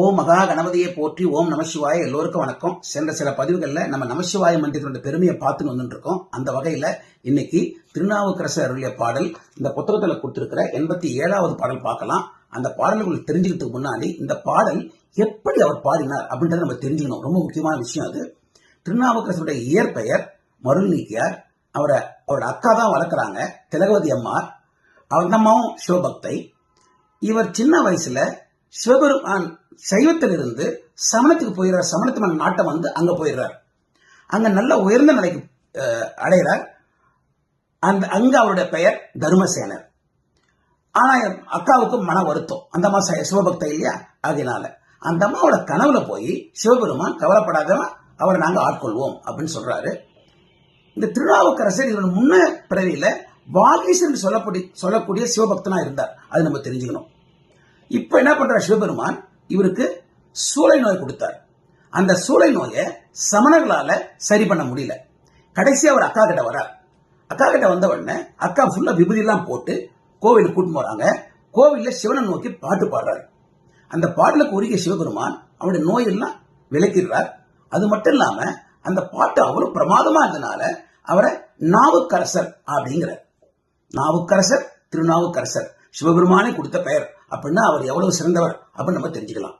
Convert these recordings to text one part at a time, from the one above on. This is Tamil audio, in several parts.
ஓம் மகா கணபதியை போற்றி ஓம் நமசிவாய எல்லோருக்கும் வணக்கம். சென்ற சில பதிவுகளில் நம்ம நமசிவாய மன்றத்தினுடைய பெருமையை பார்த்துன்னு வந்துட்டு இருக்கோம் அந்த வகையில் இன்னைக்கு திருநாவுக்கரசு அருளிய பாடல் இந்த புத்தகத்தில் கொடுத்துருக்கிற எண்பத்தி ஏழாவது பாடல் பார்க்கலாம். அந்த பாடல்கள் தெரிஞ்சுக்கிறதுக்கு முன்னாடி இந்த பாடல் எப்படி அவர் பாடினார் அப்படின்றத நம்ம தெரிஞ்சுக்கணும். ரொம்ப முக்கியமான விஷயம் அது. திருநாவுக்கரசனுடைய இயற்பெயர் மருள்நீக்கியார். அவரை அவரோட அக்கா தான் வளர்க்குறாங்க திலகவதி அம்மார். அவர் அம்மாவும் சிவபக்தை. இவர் சின்ன வயசுல சிவபெருமான் சைவத்திலிருந்து சமணத்துக்கு போயிடுறார் சமணத்து நாட்டம் வந்து அங்க போயிடுறார் அங்க நல்ல உயர்ந்த நிலைக்கு அடைகிறார். அந்த அங்க அவருடைய பெயர் தர்மசேனர். ஆனால் என் அக்காவுக்கு மன வருத்தம். அந்த அம்மா சிவபக்தா சிவபக்தை இல்லையா? அதனால. அந்த அம்மாவோட கனவுல போய் சிவபெருமான் கவலைப்படாதவன் அவரை நாங்கள் ஆட்கொள்வோம் அப்படின்னு சொல்றாரு. இந்த திருநாவுக்கரசர் இவர் முன்ன பிறவியில வாகீசன் சொல்லக்கூடிய சொல்லக்கூடிய சிவபக்தனா இருந்தார். அது நம்ம தெரிஞ்சுக்கணும். இப்ப என்ன பண்றார் சிவபெருமான்? இவருக்கு சூளை நோய் கொடுத்தார். அந்த சூளை நோயை சமணர்களால சரி பண்ண முடியல. கடைசி அவர் அக்கா கிட்ட வரார் அக்கா கிட்ட வந்த உடனே அக்கா ஃபுல்லா விபதியெல்லாம் போட்டு கோவிலுக்கு கூட்டின்னு போகிறாங்க கோவில்ல சிவனை நோக்கி பாட்டு பாடுறாரு. அந்த பாடலுக்கு உரிய சிவபெருமான் அவருடைய நோயெல்லாம் விளக்கிடுறார். அது மட்டும் இல்லாம அந்த பாட்டு அவ்வளவு பிரமாதமா இருந்தனால அவரை நாவுக்கரசர் அப்படிங்கிறார். நாவுக்கரசர் திருநாவுக்கரசர். சிவபெருமானே கொடுத்த பெயர். அப்படின்னா அவர் எவ்வளவு சிறந்தவர் அப்படின்னு நம்ம தெரிஞ்சுக்கலாம்.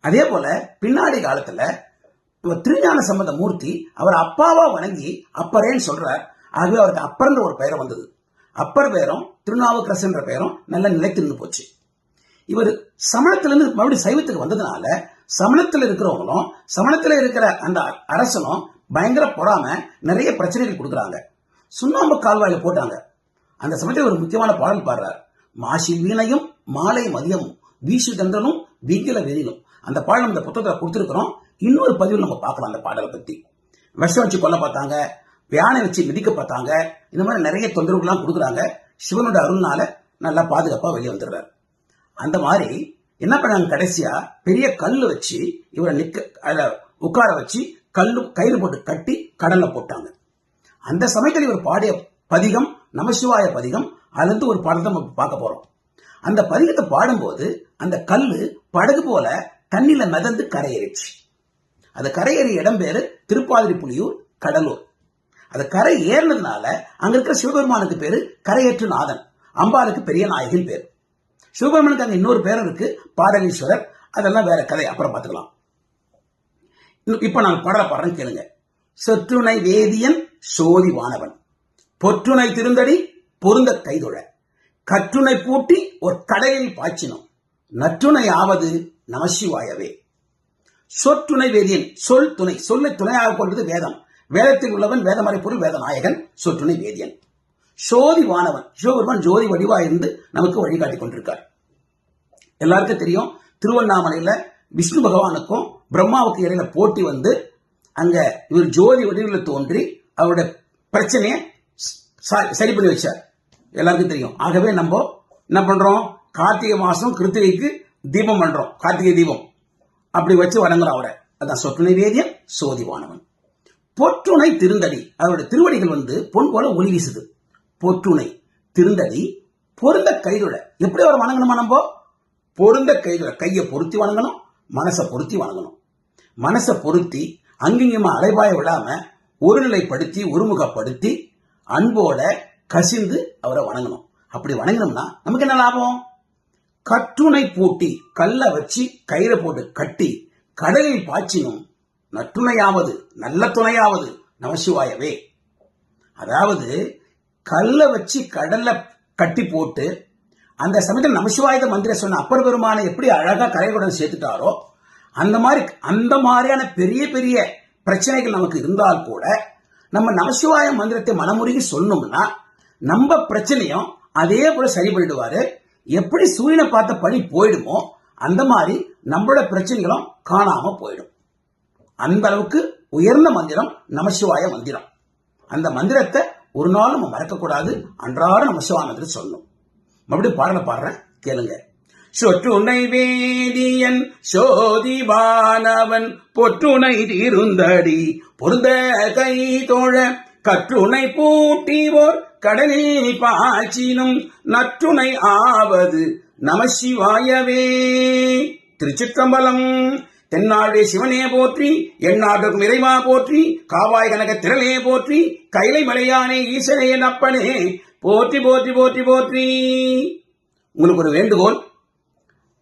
அதே போல பின்னாடி காலத்துல திருஞான சம்பந்த மூர்த்தி அவர் அப்பாவா வணங்கி அப்பரேன்னு சொல்றார். ஆகவே அவருக்கு அப்பர்ன்ற ஒரு பெயரை வந்தது. அப்பர் பெயரும் திருநாவுக்கரசுன்ற பெயரும் நல்ல நிலைத்து நின்று போச்சு. இவர் சமணத்திலிருந்து மறுபடியும் சைவத்துக்கு வந்ததுனால சமணத்தில் இருக்கிறவங்களும் சமணத்தில் இருக்கிற அந்த அரசனும் பயங்கர பொறாம நிறைய பிரச்சனைகள் கொடுக்குறாங்க. சுண்ணாம்பு கால்வாயில போட்டாங்க. அந்த சமயத்தில் ஒரு முக்கியமான பாடல் பாடுறார். மாசி வீணையும் மாலை மதியமும் வீசு தந்தனும் வீங்கில வெறிலும் அந்த பாடல் இந்த புத்தகத்தில் கொடுத்துருக்கிறோம். இன்னொரு பதிவில் நம்ம பார்க்கலாம் அந்த பாடலை பற்றி விஷம் வச்சு கொல்ல பார்த்தாங்க யானை வச்சு மிதிக்க பார்த்தாங்க இந்த மாதிரி நிறைய தொந்தரவுகள்லாம் கொடுக்குறாங்க. சிவனோட அருள்னால நல்லா பாதுகாப்பாக வெளியே வந்துடுறாரு. அந்த மாதிரி என்ன பண்ணாங்க கடைசியா? பெரிய கல்லு வச்சு இவரை நிக்க அதில் உட்கார வச்சு கல்லு கயிறு போட்டு கட்டி கடல்ல போட்டாங்க. அந்த சமயத்தில் இவர் பாடிய பதிகம் நமசிவாய பதிகம் அதுலேருந்து ஒரு பாடத்தை நம்ம பார்க்க போகிறோம் அந்த பதிகத்தை பாடும்போது அந்த கல்லு படகு போல தண்ணியில் மிதந்து கரையேறிச்சு. அது கரையேறிய இடம் பேர் திருப்பாதிரி புலியூர் கடலூர். அது கரை ஏறினதுனால அங்கே இருக்கிற சிவபெருமானுக்கு பேர் கரையேற்று நாதன் அம்பாளுக்கு பெரிய நாயகன் பேர். சிவபெருமானுக்கு அங்கே இன்னொரு பேர் இருக்கு பாரகீஸ்வரர் அதெல்லாம் வேற கதை அப்புறம் பார்த்துக்கலாம். இப்போ நான் பாடல பாடுறேன் கேளுங்க. சொற்றுணை வேதியன் சோதி வானவன். பொற்றுணை திருந்தடி பொருந்த கைதொழ. கற்றுணை பூட்டி ஒரு கடையில் பாய்ச்சினோம். நற்றுணை ஆவது நமசிவாயவே சொற்றுணை வேதியன் சொல் துணை. சொல்லை துணையாக கொண்டது வேதம். வேதத்தில் உள்ளவன் வேதமறை பொருள் வேதநாயகன் சொற்றுணை வேதியன். சோதி வானவன் சிவபெருமான் ஜோதி வடிவா இருந்து நமக்கு வழிகாட்டி கொண்டிருக்கார். எல்லாருக்கும் தெரியும் திருவண்ணாமலையில விஷ்ணு பகவானுக்கும் பிரம்மாவுக்கு இடையில போட்டி வந்து அங்க இவர் ஜோதி வடிவில் தோன்றி அவருடைய பிரச்சனையை சரி பண்ணி வச்சார். எல்லாருக்கும் தெரியும். ஆகவே நம்ம என்ன பண்றோம்? கார்த்திகை மாசம் கிருத்திகைக்கு தீபம் பண்றோம். கார்த்திகை தீபம். அப்படி வச்சு வணங்குறோம் அவரை. அதான் சொற்றுணை வேதியன் சோதிவானவன் பொற்றுணை திருந்தடி. அவருடைய திருவடிகள் வந்து பொன் போல ஒளி வீசுது. பொற்றுணை திருந்தடி பொருந்த கைதுழ எப்படி அவர் வணங்கணுமா நம்ம? பொருந்த கைதுழ கையை பொருத்தி வணங்கணும் மனசை பொருத்தி வணங்கணும். மனசை பொருத்தி அங்கிங்கமா அலைபாய விடாம ஒருநிலைப்படுத்தி ஒருமுகப்படுத்தி அன்போட கசிந்து அவரை வணங்கணும். அப்படி வணங்கினோம்னா நமக்கு என்ன லாபம்? கற்றுணை பூட்டி கல்லை வச்சு கயிறை போட்டு கட்டி கடலில் பாய்ச்சினும் நற்றுணையாவது நல்ல துணையாவது நமசிவாயவே. அதாவது கல்லை வச்சு கடல்ல கட்டி போட்டு அந்த சமயத்தில் நமசிவாயுத மந்திர சொன்ன அப்பர் பெருமானை எப்படி அழகா கரையுடன் சேர்த்துட்டாரோ அந்த மாதிரி அந்த மாதிரியான பெரிய பெரிய பிரச்சனைகள் நமக்கு இருந்தால் கூட நம்ம நமசிவாய மந்திரத்தை மனமுருகி சொன்னோம்னா நம்ம பிரச்சனையும் அதே போல சரி பண்ணிடுவாரு. எப்படி சூரியனை பார்த்த பணி போயிடுமோ அந்த மாதிரி நம்மளோட பிரச்சனைகளும் காணாம போயிடும். அந்த அளவுக்கு உயர்ந்த மந்திரம் நமசிவாய மந்திரம். அந்த மந்திரத்தை ஒரு நாள் நம்ம மறக்கக்கூடாது. அன்றாட நமசிவாய மந்திரம் சொல்லணும் மறுபடியும் பாடல பாடுறேன். கேளுங்க. சொற்றுணை வேதியன் சோதிவானவன் பொற்றுணை தீருந்தடி பொருந்த கை தோழ கற்றுணை பூட்டிவோர் கடலில் பாய்ச்சினும் நற்றுணை ஆவது நமசிவாயவே. திருச்சிற்றம்பலம். தென்னாடு சிவனே போற்றி எந்நாட்டுக்கும் இறைவா போற்றி காவாய் கனக திரளே போற்றி கைலை மலையானே ஈசனே அப்பனே போற்றி போற்றி போற்றி போற்றி. உங்களுக்கு ஒரு வேண்டுகோள்.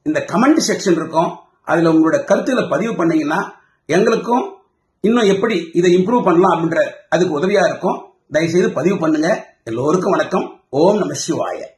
இந்த கமெண்ட் செக்ஷன் இருக்கும். அதில் உங்களோட கருத்துக்களை பதிவு பண்ணீங்கன்னா எங்களுக்கும் இன்னும் எப்படி இதை இம்ப்ரூவ் பண்ணலாம் அப்படின்ற அதுக்கு உதவியா இருக்கும். தயவுசெய்து பதிவு பண்ணுங்க. எல்லோருக்கும் வணக்கம். ஓம் நம சிவாய.